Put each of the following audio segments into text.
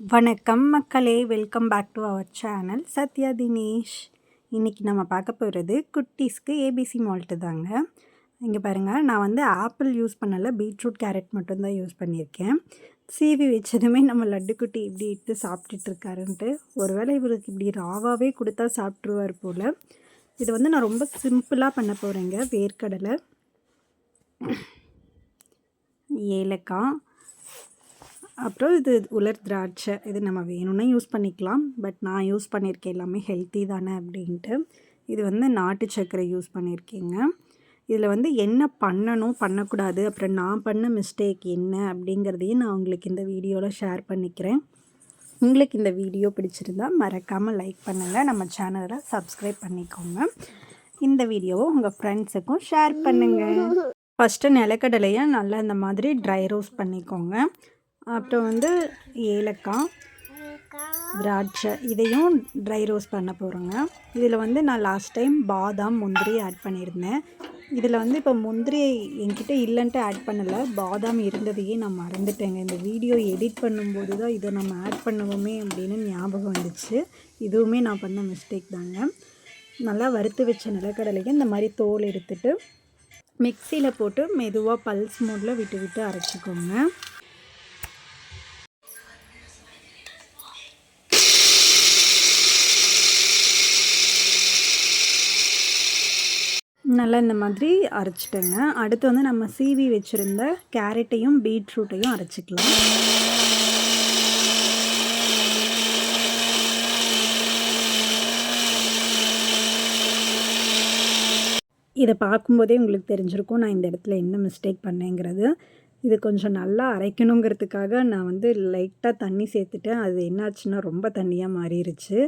வணக்கம் மக்களே welcome back to our channel Sathya Dinesh. இன்றைக்கி நம்ம பார்க்க போகிறது குட்டீஸ்க்கு ஏபிசி மால்ட்டு தாங்க. இங்கே பாருங்கள் நான் வந்து ஆப்பிள் யூஸ் பண்ணலை பீட்ரூட் கேரட் மட்டும்தான் யூஸ் பண்ணியிருக்கேன். சீவி வச்சதுமே நம்ம லட்டுக்குட்டி இப்படி இட்டு சாப்பிட்டுட்டு இருக்காருன்ட்டு ஒருவேளை இவருக்கு இப்படி ராவாகவே கொடுத்தா சாப்பிட்ருவார் போல். இது வந்து நான் ரொம்ப சிம்பிளாக பண்ண போகிறேங்க வேர்க்கடலை ஏலக்காய் அப்புறம் இது உலர் திராட்சை. இது நம்ம வேணும்னா யூஸ் பண்ணிக்கலாம். பட் நான் யூஸ் பண்ணியிருக்கேன். எல்லாமே ஹெல்த்தி தானே அப்படின்ட்டு. இது வந்து நாட்டு சர்க்கரை யூஸ் பண்ணியிருக்கேங்க. இதில் வந்து என்ன பண்ணணும் பண்ணக்கூடாது அப்புறம் நான் பண்ண மிஸ்டேக் என்ன அப்படிங்கிறதையும் நான் உங்களுக்கு இந்த வீடியோவில் ஷேர் பண்ணிக்கிறேன். உங்களுக்கு இந்த வீடியோ பிடிச்சிருந்தா மறக்காமல் லைக் பண்ணுங்கள் நம்ம சேனலை சப்ஸ்கிரைப் பண்ணிக்கோங்க. இந்த வீடியோவை உங்கள் ஃப்ரெண்ட்ஸுக்கும் ஷேர் பண்ணுங்கள் ஃபஸ்ட்டு நிலக்கடலையை நல்லா இந்த மாதிரி ட்ரை ரோஸ்ட் பண்ணிக்கோங்க. அப்புறம் வந்து ஏலக்காய் திராட்சை இதையும் ட்ரை ரோஸ் பண்ண போகிறோங்க இதில் வந்து நான் லாஸ்ட் டைம் பாதாம் முந்திரி ஆட் பண்ணியிருந்தேன். இதில் வந்து இப்போ முந்திரி என்கிட்ட இல்லைன்ட்டு ஆட் பண்ணலை. பாதாம் இருந்ததையே நான் மறந்துட்டேங்க. இந்த வீடியோ எடிட் பண்ணும்போது தான் இதை நம்ம ஆட் பண்ணுவோமே அப்படின்னு ஞாபகம் வந்துச்சு. இதுவுமே நான் பண்ண மிஸ்டேக் தாங்க. நல்லா வறுத்து வச்ச நிலக்கடலைக்கு இந்த மாதிரி தோல் எடுத்துட்டு மிக்சியில் போட்டு மெதுவாக பல்ஸ் மோடில் விட்டு விட்டு அரைச்சிக்கோங்க. நல்லா இந்த மாதிரி அரைச்சிட்டேங்க. அடுத்து வந்து நம்ம சீவி வச்சுருந்த கேரட்டையும் பீட்ரூட்டையும் அரைச்சிக்கலாம். இதை பார்க்கும்போதே உங்களுக்கு தெரிஞ்சிருக்கும் நான் இந்த இடத்துல என்ன மிஸ்டேக் பண்ணேங்கிறது. இது கொஞ்சம் நல்லா அரைக்கணுங்கிறதுக்காக நான் வந்து லைட்டாக தண்ணி சேர்த்துட்டேன். அது என்னாச்சுன்னா ரொம்ப தண்ணியாக மாறிடுச்சு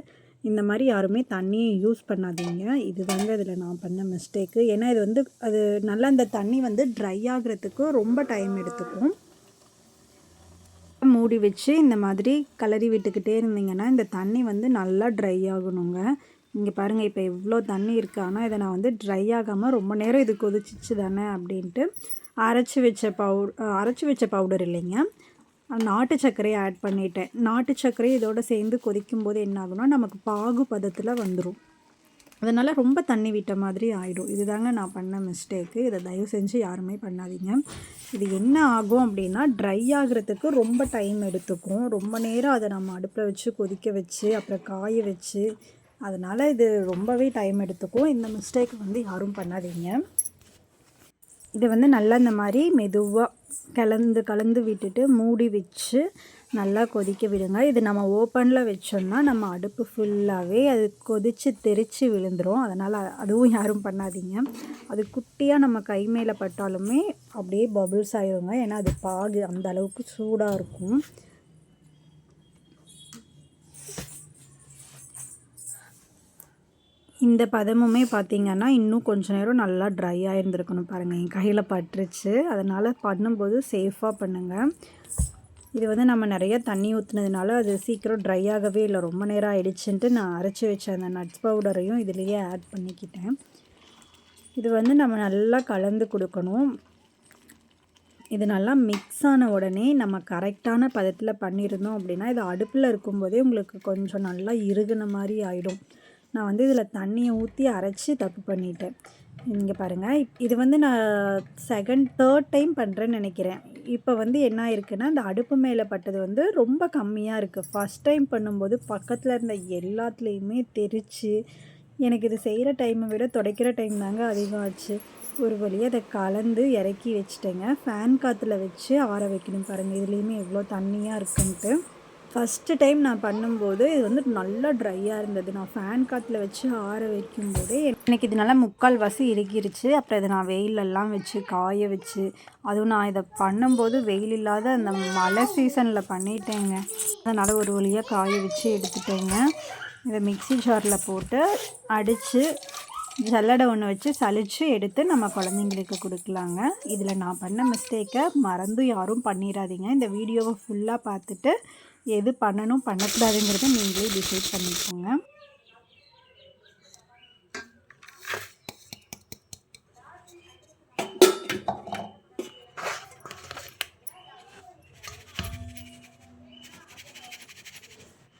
இந்த மாதிரி யாருமே தண்ணியை யூஸ் பண்ணாதீங்க. இது வந்து அதில் நான் பண்ண மிஸ்டேக்கு ஏன்னா இது வந்து அது நல்லா இந்த தண்ணி வந்து ட்ரை ஆகிறதுக்கு ரொம்ப டைம் எடுத்துக்கும். மூடி வச்சு இந்த மாதிரி கலரி விட்டுக்கிட்டே இருந்தீங்கன்னா இந்த தண்ணி வந்து நல்லா ட்ரை ஆகணுங்க. இங்கே பாருங்கள் இப்போ எவ்வளோ தண்ணி இருக்குது ஆனால் இதை நான் வந்து ட்ரை ஆகாமல் ரொம்ப நேரம் இது கொதிச்சிச்சு தானே அப்படின்ட்டு அரைச்சி வச்ச பவுட் அரைச்சி வச்ச பவுடர் இல்லைங்க. நாட்டு சர்க்கரையை ஆட் பண்ணிட்டேன். நாட்டு சர்க்கரை இதோடு சேர்ந்து கொதிக்கும் போது என்ன ஆகும்னா நமக்கு பாகு பதத்தில் வந்துடும் அதனால் ரொம்ப தண்ணி விட்ட மாதிரி ஆகிடும் இதுதாங்க நான் பண்ண மிஸ்டேக்கு இதை தயவு செஞ்சு யாருமே பண்ணாதீங்க. இது என்ன ஆகும் அப்படின்னா ட்ரை ஆகிறதுக்கு ரொம்ப டைம் எடுத்துக்கும். ரொம்ப நேரம் அதை நம்ம அடுப்பில் வச்சு கொதிக்க வச்சு அப்புறம் காய வச்சு அதனால் இது ரொம்பவே டைம் எடுத்துக்கும். இந்த மிஸ்டேக் வந்து யாரும் பண்ணாதீங்க. இது வந்து நல்லா இந்த மாதிரி மெதுவாக கலந்து கலந்து விட்டுட்டு மூடி வச்சு நல்லா கொதிக்க விடுங்க. இது நம்ம ஓப்பனில் வச்சோம்னா நம்ம அடுப்பு ஃபுல்லாகவே அது கொதித்து தெரித்து விழுந்துடும் அதனால் அதுவும் யாரும் பண்ணாதீங்க. அது குட்டியாக நம்ம கை மேலே பட்டாலுமே அப்படியே பபுள்ஸ் ஆகிருங்க ஏன்னா அது பாகு அந்த அளவுக்கு சூடாக இருக்கும். இந்த பதமுமே பார்த்திங்கன்னா இன்னும் கொஞ்சம் நேரம் நல்லா ட்ரை ஆகிருந்துருக்கணும் பாருங்கள் என் கையில் பட்டுருச்சு. அதனால் பண்ணும்போது சேஃபாக பண்ணுங்கள் இது வந்து நம்ம நிறைய தண்ணி ஊற்றுனதுனால அது சீக்கிரம் ட்ரை ஆகவே இல்லை. ரொம்ப நேரம் ஆகிடுச்சுன்ட்டு நான் அரைச்சி வச்ச அந்த நட்ஸ் பவுடரையும் இதுலேயே ஆட் பண்ணிக்கிட்டேன். இது வந்து நம்ம நல்லா கலந்து கொடுக்கணும். இது நல்லா மிக்ஸ் ஆன உடனே நம்ம கரெக்டான பதத்தில் பண்ணியிருந்தோம் அப்படின்னா இது அடுப்பில் இருக்கும்போதே உங்களுக்கு கொஞ்சம் நல்லா இறுகுன மாதிரி ஆகிடும் நான் வந்து இதில் தண்ணியை ஊற்றி அரைச்சி தப்பு பண்ணிட்டேன். இங்கே பாருங்கள் இது வந்து நான் செகண்ட் தேர்ட் டைம் பண்ணுறேன்னு நினைக்கிறேன். இப்போ வந்து என்ன ஆயிருக்குன்னா இந்த அடுப்பு மேலே பட்டது வந்து ரொம்ப கம்மியாக இருக்குது ஃபஸ்ட் டைம் பண்ணும்போது பக்கத்தில் இருந்த எல்லாத்துலேயுமே தெரித்து எனக்கு இது செய்கிற டைமை விட துடைக்கிற டைம் தாங்க அதிகம் ஆச்சு ஒரு வழியாக அதை கலந்து இறக்கி வச்சுட்டேங்க. ஃபேன் காற்றுல வச்சு ஆற வைக்கணும் பாருங்கள் இதுலேயுமே எவ்வளோ தண்ணியாக இருக்குன்ட்டு. ஃபஸ்ட்டு டைம் நான் பண்ணும்போது இது வந்து நல்லா ட்ரையாக இருந்தது. நான் ஃபேன் காற்றுல வச்சு ஆற வைக்கும்போதே எனக்கு இது நல்லா முக்கால் வாசி இறுகிருச்சு. அப்புறம் இதை நான் வெயிலெல்லாம் வச்சு காய வச்சு அதுவும் நான் இதை பண்ணும்போது வெயில் இல்லாத அந்த மழை சீசனில் பண்ணிட்டேங்க. அதனால் ஒரு வழியாக காய வச்சு எடுத்துட்டேங்க. இதை மிக்சி ஜாரில் போட்டு அடித்து ஜல்லடை ஒன்று வச்சு சளிச்சு எடுத்து நம்ம குழந்தைங்களுக்கு கொடுக்கலாங்க. இதில் நான் பண்ண மிஸ்டேக்கை மறந்து யாரும் பண்ணிடாதீங்க. இந்த வீடியோவை ஃபுல்லாக பார்த்துட்டு எது பண்ணணும் பண்ணக்கூடாதுங்கிறத நீங்களே டிசைட் பண்ணிக்கோங்க.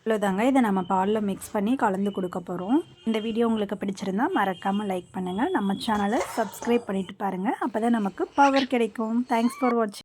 இவ்வளோதாங்க. இதை நம்ம பாலில் மிக்ஸ் பண்ணி கலந்து கொடுக்க போகிறோம் இந்த வீடியோ உங்களுக்கு பிடிச்சிருந்தா மறக்காமல் லைக் பண்ணுங்கள் நம்ம சேனலை சப்ஸ்கிரைப் பண்ணிவிட்டு பாருங்கள் அப்போ தான் நமக்கு பவர் கிடைக்கும். தேங்க்ஸ் ஃபார் வாட்சிங்